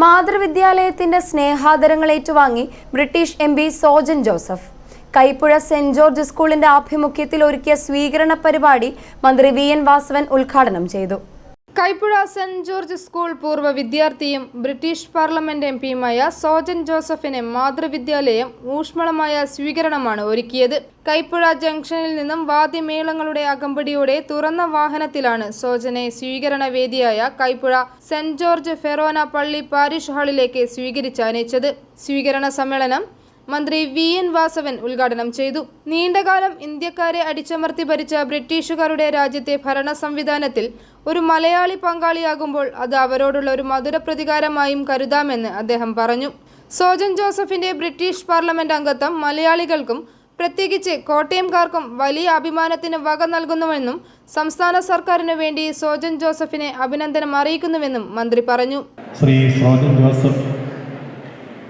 മാതൃവിദ്യാലയത്തിന്റെ സ്നേഹാദരങ്ങൾ ഏറ്റുവാങ്ങി British M P Sojan Joseph. Kaippuzha saint George സ്കൂളിന്റെ ആഭിമുഖ്യത്തിൽ ഒരുക്കിയ സ്വീകരണ പരിപാടി മന്ത്രി വി എൻ വാസവൻ ഉദ്ഘാടനം ചെയ്തു. കൈപ്പുഴ സെന്റ് ജോർജ് സ്കൂൾ പൂർവ വിദ്യാർത്ഥിയും ബ്രിട്ടീഷ് പാർലമെന്റ് എം പിയുമായ സോജൻ ജോസഫിന് മാതൃവിദ്യാലയം ഊഷ്മളമായ സ്വീകരണമാണ് ഒരുക്കിയത്. കൈപ്പുഴ ജംഗ്ഷനിൽ നിന്നും വാദ്യമേളങ്ങളുടെ അകമ്പടിയോടെ തുറന്ന വാഹനത്തിലാണ് സോജനെ സ്വീകരണ വേദിയായ കൈപ്പുഴ സെന്റ് ജോർജ് ഫെറോന പള്ളി പാരിഷ് ഹാളിലേക്ക് സ്വീകരിച്ചയച്ചത് സ്വീകരണ സമ്മേളനം മന്ത്രി വി എൻ വാസവൻ ഉദ്ഘാടനം ചെയ്തു. നീണ്ടകാലം ഇന്ത്യക്കാരെ അടിച്ചമർത്തി ഭരിച്ച ബ്രിട്ടീഷുകാരുടെ രാജ്യത്തെ ഭരണ സംവിധാനത്തിൽ ഒരു മലയാളി പങ്കാളിയാകുമ്പോൾ അത് അവരോടുള്ള ഒരു മധുര പ്രതികാരമായും കരുതാമെന്ന് അദ്ദേഹം പറഞ്ഞു. സോജൻ ജോസഫിന്റെ ബ്രിട്ടീഷ് പാർലമെന്റ് അംഗത്വം മലയാളികൾക്കും പ്രത്യേകിച്ച് കോട്ടയംകാർക്കും വലിയ അഭിമാനത്തിന് വക നൽകുന്നുവെന്നും സംസ്ഥാന സർക്കാരിനു വേണ്ടി സോജൻ ജോസഫിനെ അഭിനന്ദനം അറിയിക്കുന്നുവെന്നും മന്ത്രി പറഞ്ഞു. Shri Sojan Joseph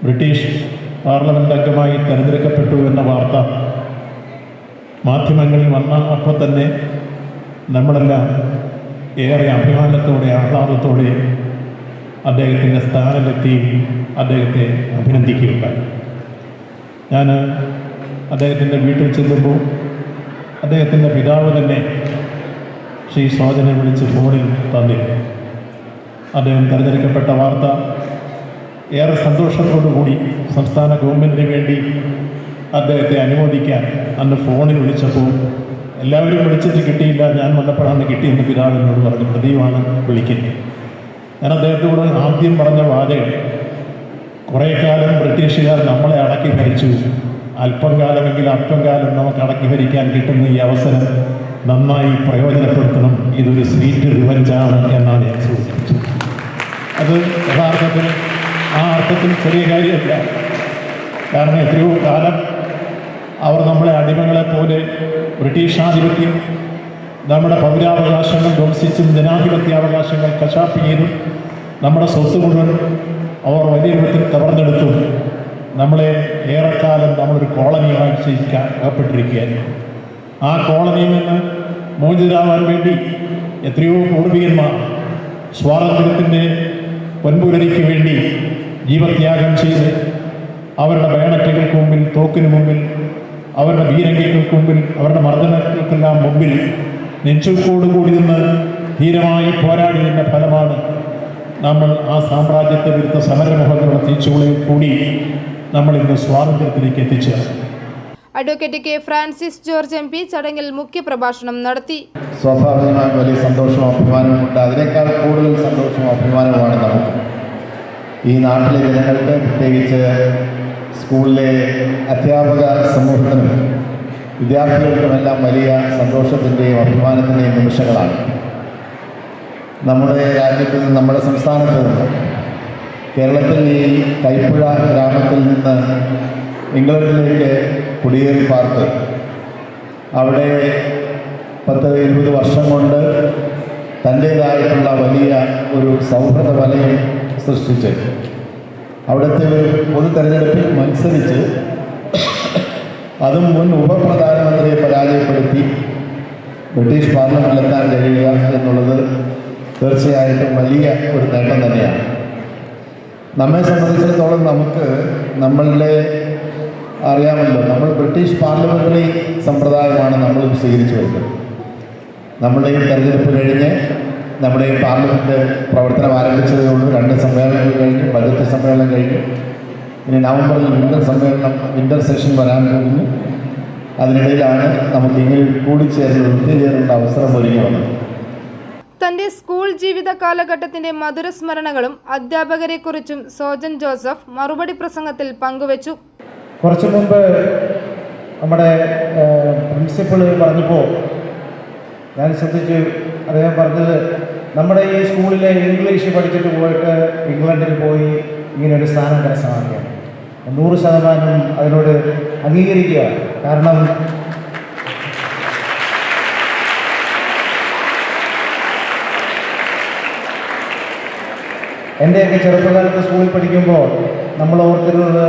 British parliament അംഗമായി തെരഞ്ഞെടുക്കപ്പെട്ടു എന്ന വാർത്ത മാധ്യമങ്ങളിൽ വന്ന അപ്പോൾ തന്നെ നമ്മളെല്ലാം ഏറെ അഭിമാനത്തോടെ ആഹ്ലാദത്തോടെ അദ്ദേഹത്തിന്റെ സ്ഥാനത്തെത്തി അദ്ദേഹത്തെ അഭിനന്ദിക്കുകയുണ്ടായി. ഞാൻ അദ്ദേഹത്തിന്റെ വീട്ടിൽ ചെല്ലുമ്പോൾ അദ്ദേഹത്തിന്റെ പിതാവ് തന്നെ ശ്രീ സോജനെ വിളിച്ച് ഫോണിൽ തന്നിരുന്നു. അദ്ദേഹം തിരഞ്ഞെടുക്കപ്പെട്ട വാർത്ത ഏറെ സന്തോഷത്തോടുകൂടി സംസ്ഥാന ഗവൺമെന്റിന് വേണ്ടി അദ്ദേഹത്തെ അനുമോദിക്കാൻ അന്ന് ഫോണിൽ വിളിച്ചപ്പോൾ എല്ലാവരും വിളിച്ചിട്ട് കിട്ടിയില്ല ഞാൻ വന്നപ്പോഴാണ് കിട്ടിയെന്ന് പിതാവ് എന്നോട് പറഞ്ഞു പ്രദീപാണ് വിളിക്കുന്നത്. ഞാൻ അദ്ദേഹത്തോട് ആദ്യം പറഞ്ഞ വാചകം കുറേ കാലം ബ്രിട്ടീഷുകാർ നമ്മളെ അടക്കി ഭരിച്ചു. അല്പം കാലമെങ്കിൽ അല്പം കാലം നമുക്ക് അടക്കി ഭരിക്കാൻ കിട്ടുന്ന ഈ അവസരം നന്നായി പ്രയോജനപ്പെടുത്തണം. ഇതൊരു സ്വീറ്റ് റിവഞ്ചാണ് എന്നാണ് ഞാൻ സൂചിപ്പിച്ചത്. അത് യഥാർത്ഥത്തിൽ ആ അർത്ഥത്തിൽ ചെറിയ കാര്യമല്ല. കാരണം എത്രയോ കാലം അവർ നമ്മളെ അടിമകളെ പോലെ ബ്രിട്ടീഷ് ആധിപത്യം നമ്മുടെ പൗരാവകാശങ്ങൾ ധ്വംസിച്ചും ജനാധിപത്യാവകാശങ്ങൾ കശാപ്പ് ചെയ്തും നമ്മുടെ സ്വത്ത് മുഴുവൻ അവർ വലിയ രൂപത്തിൽ കവർന്നെടുത്തും നമ്മളെ ഏറെക്കാലം നമ്മളൊരു കോളനിയായി ചെയ്യിക്കാൻ അകപ്പെട്ടിരിക്കുകയായിരുന്നു ആ കോളനിയിൽ നിന്ന് മോചിതരാവാൻ വേണ്ടി എത്രയോ പൂർവികന്മാർ സ്വാതന്ത്ര്യത്തിന്റെ പൊൻപുലരിക്ക് വേണ്ടി ജീവത്യാഗം ചെയ്ത് അവരുടെ ബയണറ്റുകൾക്ക് മുമ്പിൽ തോക്കിന് മുമ്പിൽ അവരുടെ വീരങ്കികൾക്ക് മുമ്പിൽ അവരുടെ മർദ്ദനങ്ങൾക്കെല്ലാം മുമ്പിൽ നെഞ്ചുക്കോടുകൂടി നിന്ന് ധീരമായി പോരാടിയതിന്റെ ഫലമാണ് നമ്മൾ ആ സാമ്രാജ്യത്തെ വിരുദ്ധ സമരമുഖങ്ങളുടെ തീച്ചുകളിൽ കൂടി നമ്മൾ ഇന്ന് സ്വാതന്ത്ര്യത്തിലേക്ക് എത്തിച്ചേർന്നു. Advocate K Francis George M P ചടങ്ങിൽ മുഖ്യപ്രഭാഷണം നടത്തി. സ്വാഭാവികമായും വലിയ സന്തോഷവും അഭിമാനവും ഉണ്ട്. അതിനേക്കാൾ കൂടുതൽ സന്തോഷവും അഭിമാനവുമാണ് നമുക്ക്. ഈ നാട്ടിലെ ജനങ്ങൾക്ക് പ്രത്യേകിച്ച് സ്കൂളിലെ അധ്യാപക സമൂഹത്തിനും വിദ്യാർത്ഥികൾക്കുമെല്ലാം വലിയ സന്തോഷത്തിന്റെയും അഭിമാനത്തിന്റെയും നിമിഷങ്ങളാണ്. നമ്മുടെ രാജ്യത്ത് നിന്ന് നമ്മുടെ സംസ്ഥാനത്ത് നിന്ന് കേരളത്തിൽ ഈ കൈപ്പുഴ ഗ്രാമത്തിൽ നിന്ന് ഇംഗ്ലണ്ടിലേക്ക് കുടിയേറി പാർത്ത് അവിടെ പത്ത് ഇരുപത് വർഷം കൊണ്ട് തന്റേതായിട്ടുള്ള വലിയ ഒരു സൗഹൃദ വലയം സൃഷ്ടിച്ച്. അവിടുത്തെ ഒരു പൊതു തെരഞ്ഞെടുപ്പിൽ മത്സരിച്ച് അതും മുൻ ഉപപ്രധാനമന്ത്രിയെ പരാജയപ്പെടുത്തി. ബ്രിട്ടീഷ് പാർലമെന്റിലെത്താൻ കഴിയുക എന്നുള്ളത് തീർച്ചയായിട്ടും വലിയ ഒരു നേട്ടം തന്നെയാണ്. നമ്മെ സംബന്ധിച്ചിടത്തോളം നമുക്ക് നമ്മളുടെ അറിയാമല്ലോ നമ്മൾ ബ്രിട്ടീഷ് പാർലമെന്ററി സമ്പ്രദായമാണ് നമ്മൾ സ്വീകരിച്ചു വരുന്നത്. നമ്മളുടെ ഈ തെരഞ്ഞെടുപ്പ് കഴിഞ്ഞ് നമ്മുടെ ഈ പാർലമെന്റ് പ്രവർത്തനം ആരംഭിച്ചതേ ഉള്ളൂ. രണ്ട് സമ്മേളനങ്ങൾ കഴിഞ്ഞു ബജറ്റ് സമ്മേളനം കഴിഞ്ഞു. ഇനി നവംബറിൽ വിന്റർ സമ്മേളനം വിന്റർ സെഷൻ വരാൻ പോകുന്നു. അതിനിടയിലാണ് നമുക്ക് ഇങ്ങനെ കൂടിച്ചേർന്ന് ഒത്തുചേരേണ്ട അവസരം ഒരുങ്ങി വന്നത് തന്റെ സ്കൂൾ ജീവിത കാലഘട്ടത്തിന്റെ മധുര സ്മരണകളും അധ്യാപകരെക്കുറിച്ചും സോജൻ ജോസഫ് മറുപടി പ്രസംഗത്തിൽ പങ്കുവച്ചു. കുറച്ചു മുമ്പ് നമ്മുടെ പ്രിൻസിപ്പൾ പറഞ്ഞപ്പോൾ ഞാൻ ശ്രദ്ധിച്ചു. അദ്ദേഹം പറഞ്ഞത് നമ്മുടെ ഈ സ്കൂളിലെ ഇംഗ്ലീഷ് പഠിച്ചിട്ട് പോയിട്ട് ഇംഗ്ലണ്ടിൽ പോയി ഇങ്ങനെ ഒരു സ്ഥാനം കരസ്ഥമാക്കിയാണ് നൂറ് ശതമാനം അതിനോട് അംഗീകരിക്കുക. കാരണം എന്റെയൊക്കെ ചെറുപ്പകാലത്ത് സ്കൂളിൽ പഠിക്കുമ്പോൾ നമ്മൾ ഓർത്തിരുന്നത്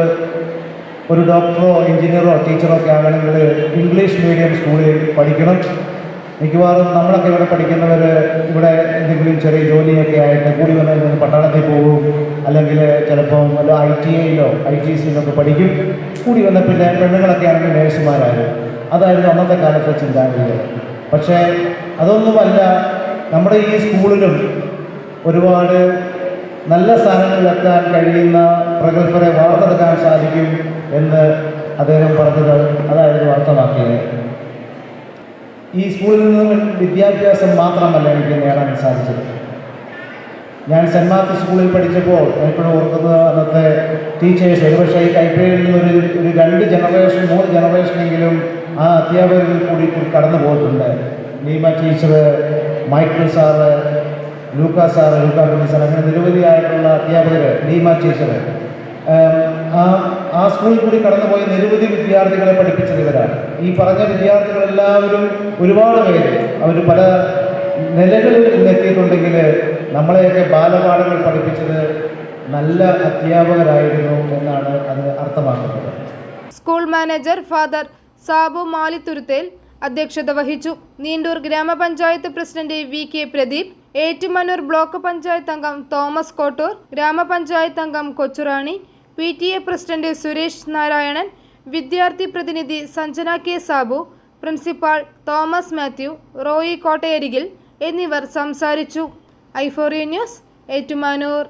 ഒരു ഡോക്ടറോ എഞ്ചിനീയറോ ടീച്ചറോ ഒക്കെ ആകണമെങ്കിൽ ഇംഗ്ലീഷ് മീഡിയം സ്കൂളിൽ പഠിക്കണം. മിക്കവാറും നമ്മളൊക്കെ ഇവിടെ പഠിക്കുന്നവർ ഇവിടെ എന്തെങ്കിലും ചെറിയ ജോലിയൊക്കെ ആയിട്ട് കൂടി വന്നതിൽ പട്ടണത്തിൽ പോകും. അല്ലെങ്കിൽ ചിലപ്പം വല്ല ഐ ടി ഐയിലോ ഐ ടി സിയിലൊക്കെ പഠിക്കും. കൂടി വന്ന പിന്നെ പെണ്ണുങ്ങളൊക്കെ ആണെങ്കിൽ നേഴ്സുമാരായിരുന്നു അതായിരുന്നു അന്നത്തെ കാലത്തെ ചിന്താഗതികൾ പക്ഷേ അതൊന്നുമല്ല നമ്മുടെ ഈ സ്കൂളിലും ഒരുപാട് നല്ല സ്ഥാനങ്ങളിലെത്താൻ കഴിയുന്ന പ്രഗത്ഭരെ വാർത്തെടുക്കാൻ സാധിക്കും എന്ന് അദ്ദേഹം പറഞ്ഞത് അതായിരുന്നു അർത്ഥമാക്കിയത്. ഈ സ്കൂളിൽ നിന്നും വിദ്യാഭ്യാസം മാത്രമല്ല എനിക്ക് നേടാൻ സാധിച്ചത്. ഞാൻ സെന്റ് മാത്യു സ്കൂളിൽ പഠിച്ചപ്പോൾ എപ്പോഴും ഓർക്കുന്നത് അന്നത്തെ ടീച്ചേഴ്സ് ഒരുപക്ഷെ ഈ കൈപ്പേരിൽ നിന്നൊരു ഒരു രണ്ട് ജനറേഷൻ മൂന്ന് ജനറേഷനെങ്കിലും ആ അധ്യാപകരിൽ കൂടി കൂടി കടന്നു പോയിട്ടുണ്ട്. Neema teacher Michael sir Luka sir Luka sir അങ്ങനെ നിരവധിയായിട്ടുള്ള അധ്യാപകർ നീമ ടീച്ചർ ആ ആ സ്കൂളിൽ കൂടി കടന്നുപോയ നിരവധി വിദ്യാർത്ഥികളെ പഠിപ്പിച്ചത് ഇവരാണ്. ഈ പറഞ്ഞ വിദ്യാർത്ഥികളെല്ലാവരും ഒരുപാട് പേര് അവർ പല നിലകളിൽ നിന്നെത്തിയിട്ടുണ്ടെങ്കിൽ നമ്മളെയൊക്കെ ബാലപാഠങ്ങൾ പഠിപ്പിച്ചത് നല്ല അധ്യാപകരായിരുന്നു എന്നാണ് അത് അർത്ഥമാക്കുന്നത്. School manager father Sabu Malithuruthel അധ്യക്ഷത വഹിച്ചു. നീണ്ടൂർ ഗ്രാമപഞ്ചായത്ത് president V K Pradeep Ettumanoor block panchayat അംഗം തോമസ് കോട്ടൂർ ഗ്രാമപഞ്ചായത്ത് അംഗം Kochurani P T A president Suresh Narayanan വിദ്യാർത്ഥി പ്രതിനിധി Sanjana K Sabu principal Thomas Mathew Roy Kottayarikil എന്നിവർ സംസാരിച്ചു. ഐഫോറിയ ന്യൂസ് ഏറ്റുമാനൂർ.